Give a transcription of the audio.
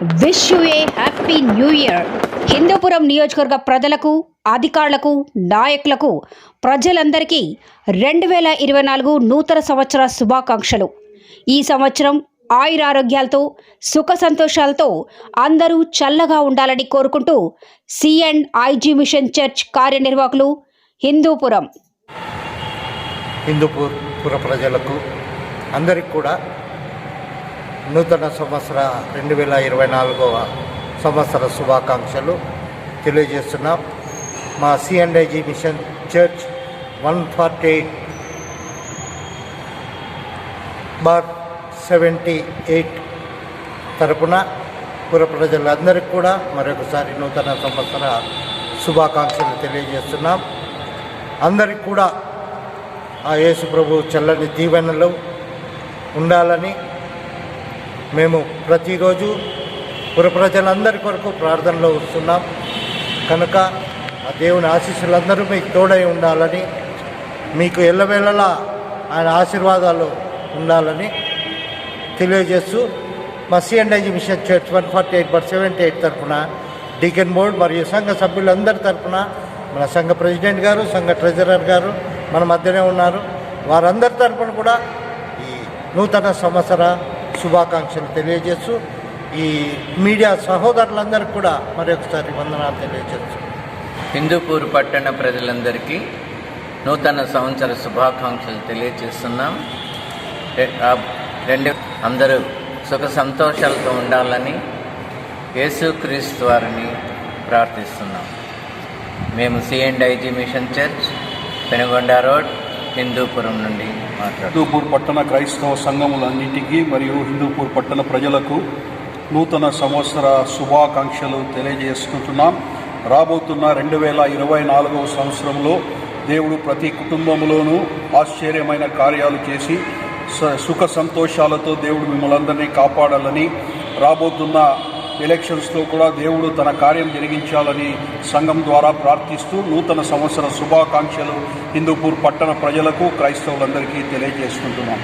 Wish you a happy new year. Hindupuram నియోజకవర్గ ప్రజలకు అధికారులకు నాయకులకు ప్రజలందరికీ రెండు వేల ఇరవై నాలుగు నూతన సంవత్సర శుభాకాంక్షలు. ఈ సంవత్సరం ఆయురారోగ్యాలతో సుఖ సంతోషాలతో అందరూ చల్లగా ఉండాలని కోరుకుంటూ సిఎండ్ ఐజీ మిషన్ చర్చ్ కార్యనిర్వాహకులు హిందూపురం. హిందూపుర ప్రజలకు అందరికి కూడా నూతన సంవత్సర రెండు వేల ఇరవై నాలుగవ సంవత్సర శుభాకాంక్షలు తెలియజేస్తున్నాం. మా సిఎండ్ఐజీ mission church one forty eight bar seventy eight తరపున పుర ప్రజలందరికీ కూడా మరొకసారి నూతన సంవత్సర శుభాకాంక్షలు తెలియజేస్తున్నాం. అందరికి కూడా ఆ యేసు ప్రభు చల్లని దీవెనలో ఉండాలని మేము ప్రతిరోజు పురప్రజలందరి కొరకు ప్రార్థనలో వస్తున్నాం. కనుక ఆ దేవుని ఆశీస్సులందరూ మీకు తోడై ఉండాలని మీకు ఎల్లవేళలా ఆయన ఆశీర్వాదాలు ఉండాలని తెలియజేస్తూ మా సిఎండ్ఐజీ mission church one forty eight bar seventy eight తరఫున డీకెన్ బోర్డ్ మరియు సంఘ సభ్యులందరి తరఫున మన సంఘ ప్రెసిడెంట్ గారు సంఘ ట్రెజరర్ గారు మన మధ్యనే ఉన్నారు. వారందరి తరఫున కూడా ఈ నూతన సంవత్సర శుభాకాంక్షలు తెలియజేస్తూ ఈ మీడియా సహోదరులందరికీ కూడా మరొకసారి వందనాలు తెలియజేస్తూ. హిందూపూర్ పట్టణ ప్రజలందరికీ నూతన సంవత్సర శుభాకాంక్షలు తెలియజేస్తున్నాం. రెండు అందరూ సుఖ సంతోషాలతో ఉండాలని యేసుక్రీస్తు వారిని ప్రార్థిస్తున్నాం. మేము సిఎండ్ఐజీ mission church Penukonda road Hindupuram నుండి హిందూపూర్ పట్టణ క్రైస్తవ సంఘములన్నింటికీ మరియు హిందూపూర్ పట్టణ ప్రజలకు నూతన సంవత్సర శుభాకాంక్షలు తెలియజేసుకుంటున్నాం. రాబోతున్న రెండు వేల ఇరవై నాలుగవ సంవత్సరంలో దేవుడు ప్రతి కుటుంబంలోనూ ఆశ్చర్యమైన కార్యాలు చేసి సుఖ సంతోషాలతో దేవుడు మిమ్మల్ని అందరినీ కాపాడాలని రాబోతున్న ఎలక్షన్స్లో కూడా దేవుడు తన కార్యం జరిగించాలని సంఘం ద్వారా ప్రార్థిస్తూ నూతన సంవత్సర శుభాకాంక్షలు హిందూపూర్ పట్టణ ప్రజలకు క్రైస్తవులందరికీ తెలియజేసుకుంటున్నాం.